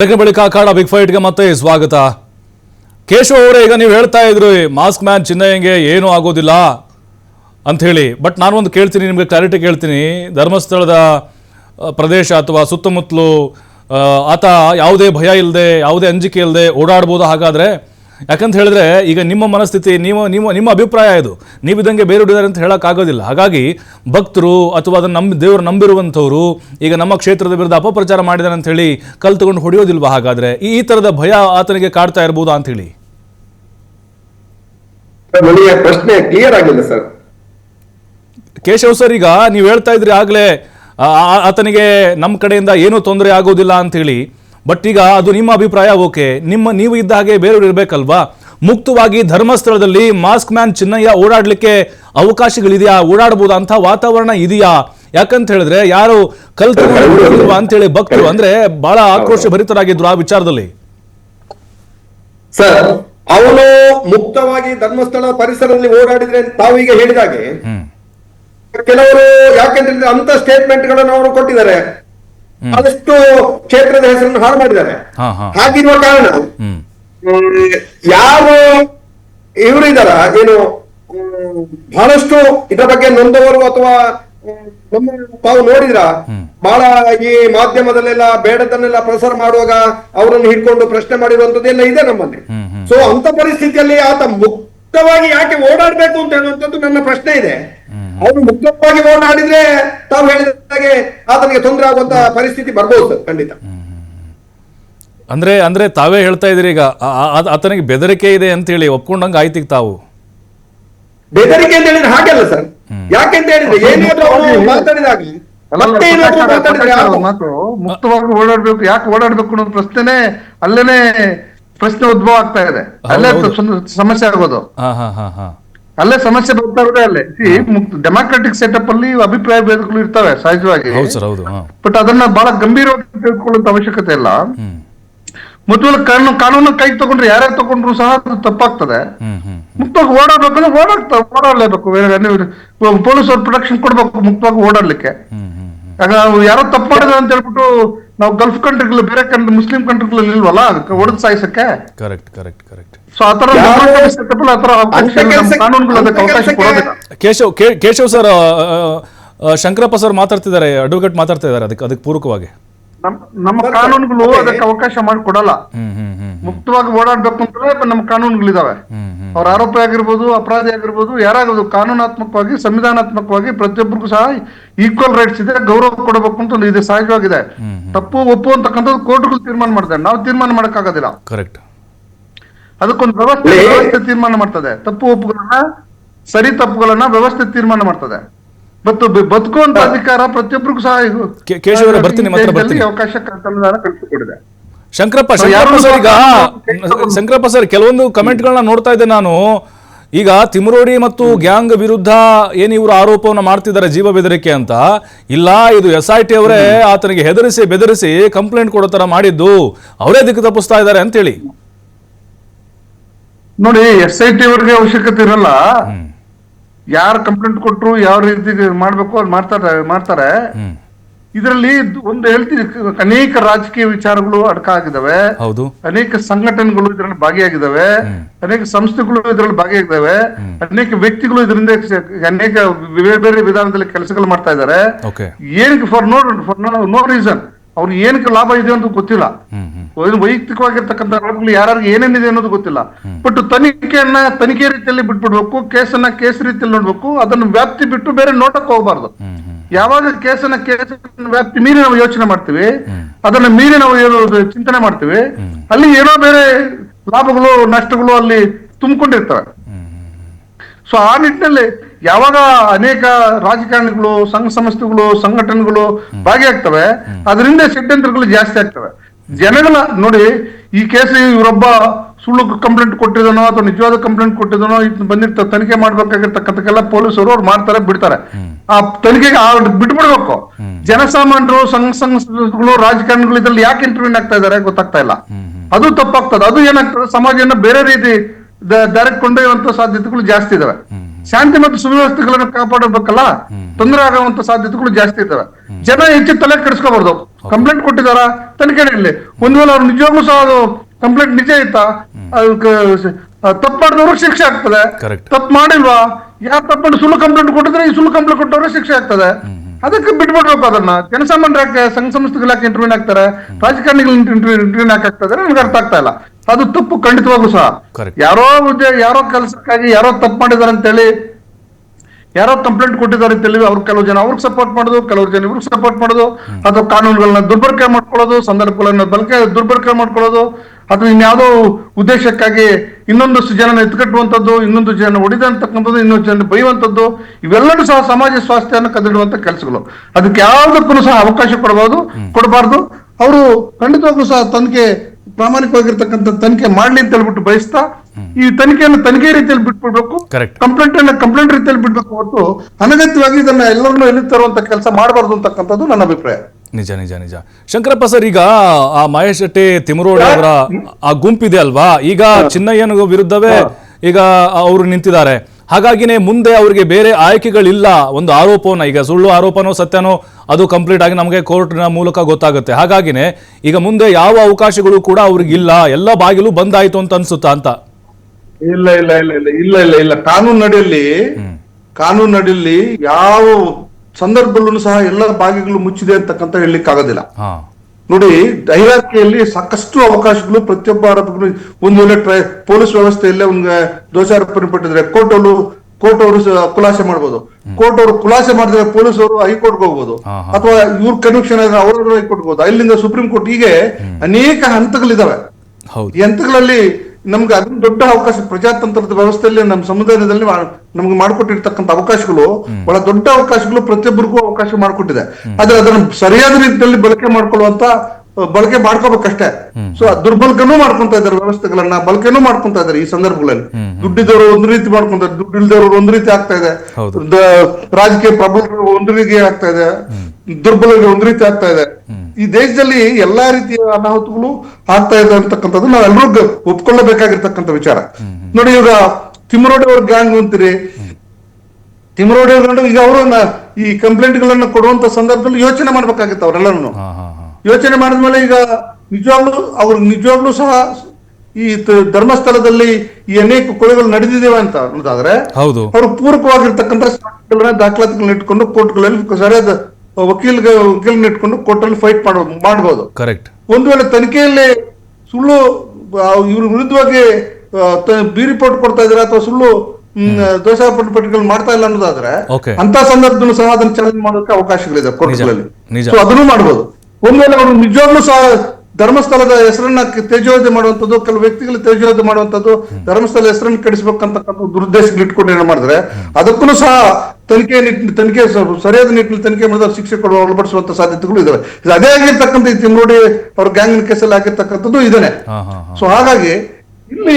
ಬೆಳಗ್ಗೆ ಬಳಿಕ ಕಾಡ ಬಿಗ್ ಫೈಟ್ಗೆ ಮತ್ತೆ ಸ್ವಾಗತ. ಕೇಶವ್ ಅವರೇ, ಈಗ ನೀವು ಹೇಳ್ತಾ ಇದ್ರು, ಮಾಸ್ಕ್ ಮ್ಯಾನ್ ಚಿನ್ನಯ್ಯಂಗೆ ಏನೂ ಆಗೋದಿಲ್ಲ ಅಂಥೇಳಿ ಬಟ್ ನಾನೊಂದು ಕೇಳ್ತೀನಿ, ನಿಮಗೆ ಕ್ಲಾರಿಟಿ ಕೇಳ್ತೀನಿ. ಧರ್ಮಸ್ಥಳದ ಪ್ರದೇಶ ಅಥವಾ ಸುತ್ತಮುತ್ತಲು ಆತ ಯಾವುದೇ ಭಯ ಇಲ್ಲದೆ ಯಾವುದೇ ಅಂಜಿಕೆ ಇಲ್ಲದೆ ಓಡಾಡ್ಬೋದು. ಹಾಗಾದರೆ ಯಾಕಂತ ಹೇಳಿದ್ರೆ ಈಗ ನಿಮ್ಮ ಮನಸ್ಥಿತಿ ನೀವು ನಿಮ್ಮ ನಿಮ್ಮ ಅಭಿಪ್ರಾಯ ಇದು. ನೀವು ಇದಂಗೆ ಬೇರೆ ಬೇರೆಡಿದ್ದಾರೆ ಅಂತ ಹೇಳೋಕ್ಕಾಗೋದಿಲ್ಲ ಹಾಗಾಗಿ ಭಕ್ತರು ಅಥವಾ ಅದನ್ನು ನಂಬಿ ದೇವರು ನಂಬಿರುವಂಥವ್ರು ಈಗ ನಮ್ಮ ಕ್ಷೇತ್ರದ ವಿರುದ್ಧ ಅಪಪ್ರಚಾರ ಮಾಡಿದಾರೆ ಅಂತ ಹೇಳಿ ಕಲ್ತುಕೊಂಡು ತಗೊಂಡು ಹೊಡೆಯೋದಿಲ್ವಾ ಹಾಗಾದ್ರೆ? ಈ ಈ ಥರದ ಭಯ ಆತನಿಗೆ ಕಾಡ್ತಾ ಇರಬಹುದು ಅಂತ ಹೇಳಿ. ನನಗೆ ಪ್ರಶ್ನೆ ಕ್ಲಿಯರ್ ಆಗಿಲ್ಲ ಸರ್. ಕೇಶವ್ ಸರ್ ಈಗ ನೀವು ಹೇಳ್ತಾ ಇದ್ರಿ ಆಗಲೇ ಆತನಿಗೆ ನಮ್ಮ ಕಡೆಯಿಂದ ಏನೂ ತೊಂದರೆ ಆಗೋದಿಲ್ಲ ಅಂತೇಳಿ ಬಟ್ ಈಗ ಅದು ನಿಮ್ಮ ಅಭಿಪ್ರಾಯ ಓಕೆ ನಿಮ್ಮ ನೀವು ಇದ್ದ ಹಾಗೆ ಬೇರೆಯವರು ಇರಬೇಕಲ್ವಾ? ಮುಕ್ತವಾಗಿ ಧರ್ಮಸ್ಥಳದಲ್ಲಿ ಮಾಸ್ಕ್ ಮ್ಯಾನ್ ಚಿನ್ನಯ್ಯ ಓಡಾಡಲಿಕ್ಕೆ ಅವಕಾಶಗಳಿದೆಯಾ? ಓಡಾಡಬಹುದು ಅಂತ ವಾತಾವರಣ ಇದೆಯಾ? ಯಾಕಂತ ಹೇಳಿದ್ರೆ ಯಾರು ಕಲ್ತು ಅಂತ ಹೇಳಿ ಭಕ್ತರು ಅಂದ್ರೆ ಬಹಳ ಆಕ್ರೋಶ ಭರಿತರಾಗಿದ್ರು ಆ ವಿಚಾರದಲ್ಲಿ. ಸರ್ ಅವನು ಮುಕ್ತವಾಗಿ ಧರ್ಮಸ್ಥಳ ಪರಿಸರದಲ್ಲಿ ಓಡಾಡಿದ್ರೆ ತಾವೀಗ ತಾವು ಈಗ ಹೇಳಿದಾಗೆ ಕೆಲವರು ಯಾಕೆಂದ್ರೆ ಅಂತ ಸ್ಟೇಟ್ಮೆಂಟ್ಗಳನ್ನು ಅವರು ಕೊಟ್ಟಿದ್ದಾರೆ. ಆದಷ್ಟು ಕ್ಷೇತ್ರದ ಹೆಸರನ್ನು ಹಾಳು ಮಾಡಿದ್ದಾರೆ. ಹಾಗಿರುವ ಕಾರಣ ಯಾವ ಇವರು ಇದಾರ ಏನು ಬಹಳಷ್ಟು ಇದರ ಬಗ್ಗೆ ನೊಂದವರು ಅಥವಾ ನಮ್ಮ ತಾವು ನೋಡಿದ್ರ? ಬಹಳ ಈ ಮಾಧ್ಯಮದಲ್ಲೆಲ್ಲ ಬೇಡದನ್ನೆಲ್ಲ ಪ್ರಸಾರ ಮಾಡುವಾಗ ಅವರನ್ನು ಹಿಡ್ಕೊಂಡು ಪ್ರಶ್ನೆ ಮಾಡಿರುವಂತದ್ದೆಲ್ಲ ಇದೆ ನಮ್ಮಲ್ಲಿ. ಸೊ ಅಂತ ಪರಿಸ್ಥಿತಿಯಲ್ಲಿ ಆತ ಮುಕ್ತವಾಗಿ ಯಾಕೆ ಓಡಾಡ್ಬೇಕು ಅಂತ ಹೇಳುವಂತದ್ದು ನನ್ನ ಪ್ರಶ್ನೆ ಇದೆ. ಅವನು ಮುಕ್ತವಾಗಿ ಓಡಾಡಿದ್ರೆ ತಾವು ಹೇಳಿದ ಹಾಗೆ ಆತನಿಗೆ ತೊಂದರೆ ಆಗುವಂತ ಪರಿಸ್ಥಿತಿ ಬರ್ಬೋದು ಸರ್ ಖಂಡಿತ. ಅಂದ್ರೆ ಅಂದ್ರೆ ತಾವೇ ಹೇಳ್ತಾ ಇದ್ರಿ ಈಗ ಆತನಿಗೆ ಬೆದರಿಕೆ ಇದೆ ಅಂತ ಹೇಳಿ ಒಪ್ಕೊಂಡಂಗ ಆಯ್ತಿಗ ತಾವು. ಬೆದರಿಕೆ ಅಂತ ಹೇಳಿದ್ರೆ ಹಾಗಲ್ಲ ಸರ್. ಯಾಕೆಂತ ಹೇಳಿದ್ರೆ ಏನಾದ್ರೂ ಅವನು ಮಾತಾಡಿದಾಗ ಅವ್ರ ಮುಕ್ತವಾಗಿ ಓಡಾಡ್ಬೇಕು ಯಾಕೆ ಓಡಾಡ್ಬೇಕು ಅನ್ನೋ ಪ್ರಶ್ನೆನೇ ಅಲ್ಲೇನೆ ಪ್ರಶ್ನೆ ಉದ್ಭವ ಆಗ್ತಾ ಇದೆ. ಅಲ್ಲೇ ಸಮಸ್ಯೆ ಆಗೋದು. ಹಾ ಹಾ ಹಾ ಹಾ. ಅಲ್ಲೇ ಸಮಸ್ಯೆ ಬರ್ತಾ ಇರೋದೇ ಅಲ್ಲೇ. ಡೆಮಾಕ್ರೆಟಿಕ್ ಸೆಟಪ್ ಅಲ್ಲಿ ಅಭಿಪ್ರಾಯ ಭೇದಗಳು ಇರ್ತವೆ ಸಹಜವಾಗಿ. ಬಟ್ ಅದನ್ನ ಬಹಳ ಗಂಭೀರವಾಗಿ ತೆಗೆದುಕೊಳ್ಳುವಂತ ಅವಶ್ಯಕತೆ ಇಲ್ಲ. ಮತ್ತೆ ಮೊದಲು ಕಾನೂನು ಕಾನೂನು ಕೈ ತಗೊಂಡ್ರೆ ಯಾರೇ ತಗೊಂಡ್ರು ಸಹ ಅದು ತಪ್ಪಾಗ್ತದೆ. ಮುಕ್ತವಾಗಿ ಓಡಾಡ್ಬೇಕಂದ್ರೆ ಓಡಾಡ್ತಾವೆ ಓಡಾಡ್ಲೇಬೇಕು. ಬೇರೆ ಪೊಲೀಸ್ ಅವ್ರು ಪ್ರೊಟೆಕ್ಷನ್ ಕೊಡ್ಬೇಕು ಮುಕ್ತವಾಗಿ ಓಡಾಡ್ಲಿಕ್ಕೆ. ಯಾರೋ ತಪ್ಪು ಮಾಡಿದ್ರು ಅಂತ ಹೇಳ್ಬಿಟ್ಟು ನಾವು ಗಲ್ಫ್ ಕಂಟ್ರಿಗಳು ಬೇರೆ ಕಂಟ್ರಿ ಮುಸ್ಲಿಂ ಕಂಟ್ರಿಗಳಲ್ಲಿ ಇಲ್ವಲ್ಲ? ಹೊಡೆದು ಸಾಯಿಸಕ್ಕೆ? ಕರೆಕ್ಟ್ ಕರೆಕ್ಟ್ ಕರೆಕ್ಟ್ ಸೊ ಇಲ್ಲ. ಕಾನೂನುಗಳು ಅದಕ್ಕೆ ಅವಕಾಶ ಕೇಶವ್ ಕೇಶವ್ ಸರ್ ಆ, ಆ, ಶಂಕರಪ್ಪ ಸರ್ ಮಾತಾಡ್ತಿದ್ದಾರೆ ಅಡ್ವೊಕೇಟ್ ಮಾತಾಡ್ತಾ ಇದ್ದಾರೆ ಅದಕ್ಕೆ ಅದಕ್ಕೆ ಪೂರಕವಾಗಿ. ನಮ್ಮ ಕಾನೂನುಗಳು ಅದೇ- ಅದಕ್ಕೆ ಅವಕಾಶ ಮಾಡಿಕೊಡಲ್ಲ ಮುಕ್ತವಾಗಿ ಓಡಾಡ್ಬೇಕು ಅಂತ ನಮ್ಮ ಕಾನೂನುಗಳಿದಾವೆ. ಅವ್ರ ಆರೋಪಿ ಆಗಿರ್ಬೋದು ಅಪರಾಧಿ ಆಗಿರ್ಬೋದು ಯಾರಾಗೋದು ಕಾನೂನಾತ್ಮಕವಾಗಿ ಸಂವಿಧಾನಾತ್ಮಕವಾಗಿ ಪ್ರತಿಯೊಬ್ಬರಿಗೂ ಸಹ ಈಕ್ವಲ್ ರೈಟ್ಸ್ ಇದೆ ಗೌರವ ಕೊಡಬೇಕು ಅಂತ ಒಂದು ಇದೆ ಸಹಜವಾಗಿದೆ ತಪ್ಪು ಒಪ್ಪು ಅಂತಕ್ಕಂಥದ್ದು ಕೋರ್ಟ್ಗಳು ತೀರ್ಮಾನ ಮಾಡ್ತಾರೆ. ನಾವು ತೀರ್ಮಾನ ಮಾಡಕ್ಕಾಗೋದಿಲ್ಲ. ಕರೆಕ್ಟ್ ಅದಕ್ಕೊಂದು ವ್ಯವಸ್ಥೆ ವ್ಯವಸ್ಥೆ ತೀರ್ಮಾನ ಮಾಡ್ತದೆ. ತಪ್ಪು ಒಪ್ಪುಗಳನ್ನ ಸರಿ ತಪ್ಪುಗಳನ್ನ ವ್ಯವಸ್ಥೆ ತೀರ್ಮಾನ ಮಾಡ್ತದೆ. ಮತ್ತು ಬದುಕುವಂತ ಅಧಿಕಾರ ಪ್ರತಿಯೊಬ್ಬರಿಗೂ ಸಹ ಕೇಶವರ ಬರ್ತೀನಿ, ದೇಶದಲ್ಲಿ ಬರ್ತೀನಿ. ಅವಕಾಶ ಸಂವಿಧಾನ ಶಂಕರಪ್ಪ ಶಂಕರಪ್ಪ ಸರ್ ಈಗ ಶಂಕರಪ್ಪ ಸರ್ ಕೆಲವೊಂದು ಕಮೆಂಟ್ಗಳನ್ನ ನೋಡ್ತಾ ಇದ್ದೆ ನಾನು. ಈಗ ತಿಮರೋಡಿ ಮತ್ತು ಗ್ಯಾಂಗ್ ವಿರುದ್ಧ ಏನು ಇವರು ಆರೋಪವನ್ನು ಮಾಡ್ತಿದ್ದಾರೆ ಜೀವ ಬೆದರಿಕೆ ಅಂತ? ಇಲ್ಲ ಇದು ಎಸ್ ಐ ಟಿ ಅವರೇ ಆತನಿಗೆ ಹೆದರಿಸಿ ಬೆದರಿಸಿ ಕಂಪ್ಲೇಂಟ್ ಕೊಡೋ ತರ ಮಾಡಿದ್ದು. ಅವರೇ ದಿಕ್ಕು ತಪ್ಪಿಸ್ತಾ ಇದ್ದಾರೆ ಅಂತೇಳಿ. ನೋಡಿ ಎಸ್ ಐ ಟಿ ಅವ್ರಿಗೆ ಅವಶ್ಯಕತೆ ಇರಲ್ಲ. ಯಾರು ಕಂಪ್ಲೇಂಟ್ ಕೊಟ್ಟರು ಯಾವ ರೀತಿ ಮಾಡಬೇಕು ಅಲ್ಲಿ ಮಾಡ್ತಾರೆ ಮಾಡ್ತಾರೆ. ಇದರಲ್ಲಿ ಒಂದು ಹೇಳ್ತೀನಿ ಅನೇಕ ರಾಜಕೀಯ ವಿಚಾರಗಳು ಅಡಕ ಆಗಿದಾವೆ. ಹೌದು. ಅನೇಕ ಸಂಘಟನೆಗಳು ಇದರಲ್ಲಿ ಭಾಗಿಯಾಗಿದ್ದಾವೆ ಅನೇಕ ಸಂಸ್ಥೆಗಳು ಇದರಲ್ಲಿ ಭಾಗಿಯಾಗಿದ್ದಾವೆ ಅನೇಕ ವ್ಯಕ್ತಿಗಳು ಇದರಿಂದ ಅನೇಕ ಬೇರೆ ಬೇರೆ ವಿಧಾನದಲ್ಲಿ ಕೆಲಸಗಳು ಮಾಡ್ತಾ ಇದ್ದಾರೆ. ಏನಕ್ಕೆ for no for no reason ಅವ್ರಿಗೆ ಏನಕ್ಕೆ ಲಾಭ ಇದೆ ಅಂತ ಗೊತ್ತಿಲ್ಲ. ವೈಯಕ್ತಿಕವಾಗಿರ್ತಕ್ಕಂಥ ಲಾಭಗಳು ಯಾರಿಗೆ ಏನೇನಿದೆ ಅನ್ನೋದು ಗೊತ್ತಿಲ್ಲ. ಬಟ್ ತನಿಖೆಯನ್ನ ತನಿಖೆ ರೀತಿಯಲ್ಲಿ ಬಿಟ್ಬಿಡ್ಬೇಕು ಕೇಸನ್ನ ಕೇಸ್ ರೀತಿಯಲ್ಲಿ ನೋಡ್ಬೇಕು ಅದನ್ನ ವ್ಯಾಪ್ತಿ ಬಿಟ್ಟು ಬೇರೆ ನೋಟಕ್ಕೆ ಹೋಗಬಾರ್ದು. ಯಾವಾಗ ಕೇಸನ್ನ ಕೇಸ್ ವ್ಯಾಪ್ತಿ ಮೀರಿ ನಾವು ಯೋಚನೆ ಮಾಡ್ತೀವಿ ಅದನ್ನ ಮೀರಿ ನಾವು ಏನು ಚಿಂತನೆ ಮಾಡ್ತೀವಿ ಅಲ್ಲಿ ಏನೋ ಬೇರೆ ಲಾಭಗಳು ನಷ್ಟಗಳು ಅಲ್ಲಿ ತುಂಬಿಕೊಂಡಿರ್ತವೆ ಸೊ ಆ ನಿಟ್ಟಿನಲ್ಲಿ ಯಾವಾಗ ಅನೇಕ ರಾಜಕಾರಣಿಗಳು ಸಂಘ ಸಂಸ್ಥೆಗಳು ಸಂಘಟನೆಗಳು ಭಾಗಿಯಾಗ್ತವೆ ಅದರಿಂದ ಷಡ್ಯಂತ್ರಗಳು ಜಾಸ್ತಿ ಆಗ್ತವೆ. ಜನಗಳ ನೋಡಿ ಈ ಕೇಸ್ ಇವರೊಬ್ಬ ಸುಳ್ಳು ಕಂಪ್ಲೇಂಟ್ ಕೊಟ್ಟಿದನೋ ಅಥವಾ ನಿಜವಾದ ಕಂಪ್ಲೇಂಟ್ ಕೊಟ್ಟಿದನೋ ಇದನ್ನ ಬಂದಿರ್ತ ತನಿಖೆ ಮಾಡ್ಬೇಕಾಗಿರ್ತಕ್ಕಂಥಕ್ಕೆಲ್ಲ ಪೊಲೀಸರು ಅವ್ರು ಮಾಡ್ತಾರೆ ಬಿಡ್ತಾರೆ. ಆ ತನಿಖೆಗೆ ಬಿಟ್ಬಿಡ್ಬೇಕು. ಜನಸಾಮಾನ್ಯರು ಸಂಘ ಸಂಸ್ಥೆಗಳು ರಾಜಕಾರಣಿಗಳು ಇದ್ರಲ್ಲಿ ಯಾಕೆ ಇಂಟರ್ವ್ಯೂನ್ ಆಗ್ತಾ ಇದಾರೆ ಗೊತ್ತಾಗ್ತಾ ಇಲ್ಲ. ಅದು ತಪ್ಪಾಗ್ತದೆ. ಅದು ಏನಾಗ್ತದೆ? ಸಮಾಜವನ್ನ ಬೇರೆ ರೀತಿ ಕೊಂಡೊಯ್ಯುವಂತ ಸಾಧ್ಯತೆಗಳು ಜಾಸ್ತಿ ಇದಾವೆ. ಶಾಂತಿ ಮತ್ತು ಸುವ್ಯವಸ್ಥೆಗಳನ್ನು ಕಾಪಾಡಬೇಕಲ್ಲ? ತೊಂದರೆ ಆಗುವಂತ ಸಾಧ್ಯತೆಗಳು ಜಾಸ್ತಿ ಇದಾವೆ ಜನ ಹೆಚ್ಚು ತಲೆ ಕೆಡಿಸ್ಕೋಬಾರ್ದು. ಕಂಪ್ಲೇಂಟ್ ಕೊಟ್ಟಿದಾರ ತನಿಖೆ ನಡೀಲಿ ಒಂದ್ ವೇಳೆ ಅವ್ರು ನಿಜವಾಗ್ಲೂ ಸಹ ಅದು ಕಂಪ್ಲೇಂಟ್ ನಿಜ ಇತ್ತಾ? ತಪ್ಪು ಮಾಡಿದವ್ರಿಗೆ ಶಿಕ್ಷೆ ಆಗ್ತದೆ. ತಪ್ಪ ಮಾಡಿಲ್ವಾ? ಯಾರು ತಪ್ಪು ಮಾಡಿ ಸುಳ್ಳು ಕಂಪ್ಲೇಂಟ್ ಕೊಟ್ಟಿದ್ರೆ ಈ ಸುಳ್ಳು ಕಂಪ್ಲೇಂಟ್ ಕೊಟ್ಟವ್ರಿಗೆ ಶಿಕ್ಷೆ ಆಗ್ತದೆ. ಅದಕ್ಕೆ ಬಿಟ್ಬಿಡ್ಬೇಕು ಅದನ್ನ. ಜನಸಾಮಾನ್ಯರ ಯಾಕೆ ಸಂಘ ಸಂಸ್ಥೆಗಳ ಇಂಟರ್ವ್ಯೂ ಇಂಟರ್ವ್ಯೂನ್ ಆಗ್ತಾರೆ? ರಾಜಕಾರಣಿಗಳು ಇಂಟರ್ವ್ಯೂನ್ ಯಾಕೆ ಆಗ್ತದೆ ನನಗೆ ಅರ್ಥ ಆಗ್ತಾ ಇಲ್ಲ. ಅದು ತಪ್ಪು ಖಂಡಿತವಾಗೂ ಸಹ. ಯಾರೋ ಉದ್ಯೋಗ ಯಾರೋ ಕೆಲಸಕ್ಕಾಗಿ ಯಾರೋ ತಪ್ಪು ಮಾಡಿದಾರೆ ಅಂತೇಳಿ ಯಾರೋ ಕಂಪ್ಲೇಂಟ್ ಕೊಟ್ಟಿದ್ದಾರೆ ಅಂತ ಹೇಳಿ ಅವ್ರು ಕೆಲವು ಜನ ಅವ್ರಿಗೆ ಸಪೋರ್ಟ್ ಮಾಡೋದು ಕೆಲವು ಜನ ಇವ್ರಿಗೆ ಸಪೋರ್ಟ್ ಮಾಡೋದು. ಅಥವಾ ಕಾನೂನುಗಳನ್ನ ದುರ್ಬಳಕೆ ಮಾಡ್ಕೊಳ್ಳೋದು ಸಂದರ್ಭಗಳನ್ನ ಬಳಕೆ ದುರ್ಬಳಕೆ ಮಾಡ್ಕೊಳ್ಳೋದು ಅಥವಾ ಇನ್ಯಾವುದೋ ಉದ್ದೇಶಕ್ಕಾಗಿ ಇನ್ನೊಂದು ಜನನ ಎತ್ಕಟ್ಟುವಂಥದ್ದು ಇನ್ನೊಂದು ಜನ ಹೊಡೆದಂತಕ್ಕಂಥದ್ದು ಇನ್ನೊಂದು ಜನ ಬೈಯುವಂಥದ್ದು ಇವೆಲ್ಲರೂ ಸಹ ಸಮಾಜ ಸ್ವಾಸ್ಥ್ಯವನ್ನು ಕದಡುವಂತ ಕೆಲಸಗಳು. ಅದಕ್ಕೆ ಯಾವುದಕ್ಕೂ ಸಹ ಅವಕಾಶ ಕೊಡಬಹುದು ಕೊಡಬಾರ್ದು. ಅವರು ಖಂಡಿತವಾಗ್ಲೂ ಸಹ ತನಿಖೆ ಪ್ರಾಮಾಣಿಕವಾಗಿರ್ತಕ್ಕಂಥ ತನಿಖೆ ಮಾಡ್ಲಿ ಅಂತ ಹೇಳ್ಬಿಟ್ಟು ಬಯಸ್ತಾ ಈ ತನಿಖೆಯನ್ನು ತನಿಖೆ ರೀತಿಯಲ್ಲಿ ಬಿಟ್ಬಿಡ್ಬೇಕು. ಕಂಪ್ಲೇಂಟ್ ಅನ್ನ ಕಂಪ್ಲೇಂಟ್ ರೀತಿಯಲ್ಲಿ ಬಿಡ್ಬೇಕು ಹೊರತು ಅನಗತ್ಯವಾಗಿ ಇದನ್ನ ಎಲ್ಲರನ್ನೂ ಎಲ್ಲಿ ತರುವಂತ ಕೆಲಸ ಮಾಡಬಾರದು ಅಂತಕ್ಕಂಥದ್ದು ನನ್ನ ಅಭಿಪ್ರಾಯ. ನಿಜ ನಿಜ ನಿಜ. ಶಂಕರಪ್ಪ ಸರ್ ಈಗ ಆ ಮಹೇಶ್ ಶೆಟ್ಟಿ ತಿಮರೋಡಿ ಅವರ ಆ ಗುಂಪಿದೆ ಅಲ್ವಾ? ಈಗ ಚಿನ್ನಯ್ಯನ ವಿರುದ್ಧವೇ ಈಗ ಅವರು ನಿಂತಿದ್ದಾರೆ. ಹಾಗಾಗಿನೇ ಮುಂದೆ ಅವರಿಗೆ ಬೇರೆ ಆಯ್ಕೆಗಳಿಲ್ಲ ಒಂದು ಆರೋಪವನ್ನ ಈಗ ಸುಳ್ಳು ಆರೋಪನೋ ಸತ್ಯನೋ ಅದು ಕಂಪ್ಲೀಟ್ ಆಗಿ ನಮಗೆ ಕೋರ್ಟ್ನ ಮೂಲಕ ಗೊತ್ತಾಗುತ್ತೆ. ಹಾಗಾಗಿನೇ ಈಗ ಮುಂದೆ ಯಾವ ಅವಕಾಶಗಳು ಕೂಡ ಅವ್ರಿಗಿಲ್ಲ ಎಲ್ಲ ಬಾಗಿಲು ಬಂದಾಯ್ತು ಅಂತ ಅನ್ಸುತ್ತಾ ಅಂತ? ಇಲ್ಲ ಇಲ್ಲ ಇಲ್ಲ ಇಲ್ಲ ಇಲ್ಲ ಇಲ್ಲ ಇಲ್ಲ. ಕಾನೂನು ನಡೆಯಲ್ಲಿ ಕಾನೂನು ನಡೆಯಲ್ಲಿ ಯಾವ ಸಂದರ್ಭದಲ್ಲೂ ಸಹ ಎಲ್ಲ ಬಾಗಿಗಳು ಮುಚ್ಚಿದೆ ಅಂತಕ್ಕಂತ ಹೇಳಲಿಕ್ಕೆ ಆಗೋದಿಲ್ಲ ಹಾ. ನೋಡಿ ಹೈರಾರ್ಕಿಯಲ್ಲಿ ಸಾಕಷ್ಟು ಅವಕಾಶಗಳು ಪ್ರತಿಯೊಬ್ಬ ಆರೋಪ ಒಂದು ವೇಳೆ ಟ್ರೈ ಪೊಲೀಸ್ ವ್ಯವಸ್ಥೆಯಲ್ಲೇ ಒಂದು ದೋಷಾರೋಪಣೆ ಪಟ್ಟಿದ್ರೆ ಕೋರ್ಟ್ ಅವರು ಕೋರ್ಟ್ ಅವರು ಖುಲಾಸೆ ಮಾಡ್ಬೋದು. ಕೋರ್ಟ್ ಅವರು ಖುಲಾಸೆ ಮಾಡಿದ್ರೆ ಪೊಲೀಸ್ ಅವರು ಹೈಕೋರ್ಟ್ಗೆ ಹೋಗ್ಬೋದು. ಅಥವಾ ಇವ್ರ ಕನ್ವಿಕ್ಷನ್ ಆದ್ರೆ ಅವರು ಹೈಕೋರ್ಟ್ ಹೋಗ್ಬೋದು. ಅಲ್ಲಿಂದ ಸುಪ್ರೀಂ ಕೋರ್ಟ್ ಹೀಗೆ ಅನೇಕ ಹಂತಗಳಿದಾವೆ ಈ ಹಂತಗಳಲ್ಲಿ ನಮ್ಗೆ ಅದನ್ನ ದೊಡ್ಡ ಅವಕಾಶ. ಪ್ರಜಾತಂತ್ರದ ವ್ಯವಸ್ಥೆಯಲ್ಲಿ ನಮ್ಮ ಸಮುದಾಯದಲ್ಲಿ ನಮ್ಗೆ ಮಾಡಿಕೊಟ್ಟಿರ್ತಕ್ಕಂಥ ಅವಕಾಶಗಳು ಬಹಳ ದೊಡ್ಡ ಅವಕಾಶಗಳು ಪ್ರತಿಯೊಬ್ಬರಿಗೂ ಅವಕಾಶ ಮಾಡಿಕೊಟ್ಟಿದೆ. ಆದ್ರೆ ಅದನ್ನ ಸರಿಯಾದ ರೀತಿಯಲ್ಲಿ ಬಳಕೆ ಮಾಡ್ಕೊಳ್ಳುವಂತ ಬಳಕೆ ಮಾಡ್ಕೋಬೇಕಷ್ಟೇ. ಸೊ ದುರ್ಬಳಕೆನೂ ಮಾಡ್ಕೊಂತ ಇದ್ದಾರೆ ವ್ಯವಸ್ಥೆಗಳನ್ನ ಬಳಕೆನೂ ಮಾಡ್ಕೊಂತ ಇದ್ದಾರೆ ಈ ಸಂದರ್ಭಗಳಲ್ಲಿ. ದುಡ್ಡಿದವರು ಒಂದು ರೀತಿ ಮಾಡ್ಕೊಂತಾರೆ ದುಡ್ಡು ಇಲ್ದವರು ಒಂದು ರೀತಿ ಆಗ್ತಾ ಇದೆ. ರಾಜಕೀಯ ಪ್ರಬಲರು ಒಂದು ರೀತಿ ಆಗ್ತಾ ಇದೆ. ದುರ್ಬಲರಿಗೆ ಒಂದು ರೀತಿ ಆಗ್ತಾ ಇದೆ. ಈ ದೇಶದಲ್ಲಿ ಎಲ್ಲಾ ರೀತಿಯ ಅನಾಹುತಗಳು ಆಗ್ತಾ ಇದೆ ಅಂತಕ್ಕಂಥದ್ದು ನಾವೆಲ್ಲರೂ ಒಪ್ಕೊಳ್ಳಬೇಕಾಗಿರ್ತಕ್ಕಂಥ ವಿಚಾರ. ನೋಡಿ ಇವಾಗ ತಿಮ್ಮರೋಡಿ ಅವ್ರ ಗ್ಯಾಂಗ್ ಅಂತೀರಿ. ತಿಮ್ಮರೋಡಿ ಅವ್ರ ಈಗ ಅವರು ಈ ಕಂಪ್ಲೇಂಟ್ ಗಳನ್ನ ಕೊಡುವಂತ ಸಂದರ್ಭದಲ್ಲಿ ಯೋಚನೆ ಮಾಡ್ಬೇಕಾಗಿತ್ತು ಅವರೆಲ್ಲರೂ ಯೋಚನೆ ಮಾಡಿದ್ಮೇಲೆ ಈಗ ನಿಜವಾಗ್ಲೂ ಅವ್ರು ನಿಜವಾಗ್ಲೂ ಸಹ ಈ ಧರ್ಮಸ್ಥಳದಲ್ಲಿ ಈ ಅನೇಕ ಕೊಲೆಗಳು ನಡೆದಿದ್ದೇವೆ ಅಂತ ಅನ್ನೋದಾದ್ರೆ ಹೌದು. ಅವರು ಪೂರಕವಾಗಿರ್ತಕ್ಕಂಥ ದಾಖಲಾತಿಗಳನ್ನ ಇಟ್ಕೊಂಡು ಕೋರ್ಟ್ಗಳಲ್ಲಿ ಸರಿಯಾದ ವಕೀಲ್ ವಕೀಲನ ಇಟ್ಕೊಂಡು ಕೋರ್ಟಲ್ಲಿ ಫೈಟ್ ಮಾಡ ಮಾಡಬಹುದು ಕರೆಕ್ಟ್ ಒಂದು ವೇಳೆ ತನಿಖೆಯಲ್ಲಿ ಸುಳ್ಳು ಇವ್ರ ವಿರುದ್ಧವಾಗಿ ಬಿ ರಿಪೋರ್ಟ್ ಕೊಡ್ತಾ ಇದಾರೆ ಅಥವಾ ಸುಳ್ಳು ದೋಷಾರೋಪಣೆ ಪಟ್ಟಿಗಳು ಮಾಡ್ತಾ ಇಲ್ಲ ಅನ್ನೋದಾದ್ರೆ ಅಂತ ಸಂದರ್ಭದಲ್ಲೂ ಸಹ ಅದನ್ನ ಚಾಲೆಂಜ್ ಮಾಡೋಕೆ ಅವಕಾಶಗಳಿದೆ ಕೋರ್ಟ್ಗಳಲ್ಲಿ. ಅದನ್ನು ಮಾಡಬಹುದು ಒಂದ್ ವೇಳೆ ಅವರು ನಿಜವಾಗ್ಲೂ ಸಹ ಧರ್ಮಸ್ಥಳದ ಹೆಸರನ್ನ ತೇಜೋವಧೆ ಮಾಡುವಂತದ್ದು ಕೆಲವು ವ್ಯಕ್ತಿಗಳು ತೇಜೋವಧೆ ಮಾಡುವಂತದ್ದು ಧರ್ಮಸ್ಥಳ ಹೆಸರನ್ನು ಕೆಡಿಸಬೇಕಂತಕ್ಕಂಥ ದುರುದ್ದೇಶಗಳು ಇಟ್ಕೊಂಡು ಏನು ಮಾಡಿದ್ರೆ ಅದಕ್ಕೂ ಸಹ ತನಿಖೆ ನಿಟ್ಟಿನ ತನಿಖೆ ಸರಿಯಾದ ನಿಟ್ಟಿನಲ್ಲಿ ತನಿಖೆ ಮಾಡಿದ್ರೆ ಶಿಕ್ಷೆ ಕೊಡುವ ಒಳಪಡಿಸುವಂತ ಸಾಧ್ಯತೆಗಳು ಇದಾವೆ. ಇದು ಅದೇ ಆಗಿರ್ತಕ್ಕಂಥ ನೋಡಿ ಅವ್ರ ಗ್ಯಾಂಗ್ ಕೆಸಲ್ಲಿ ಆಗಿರ್ತಕ್ಕಂಥದ್ದು ಇದೇನೆ. ಹಾ ಹಾ ಹಾ. ಸೊ ಹಾಗಾಗಿ ಇಲ್ಲಿ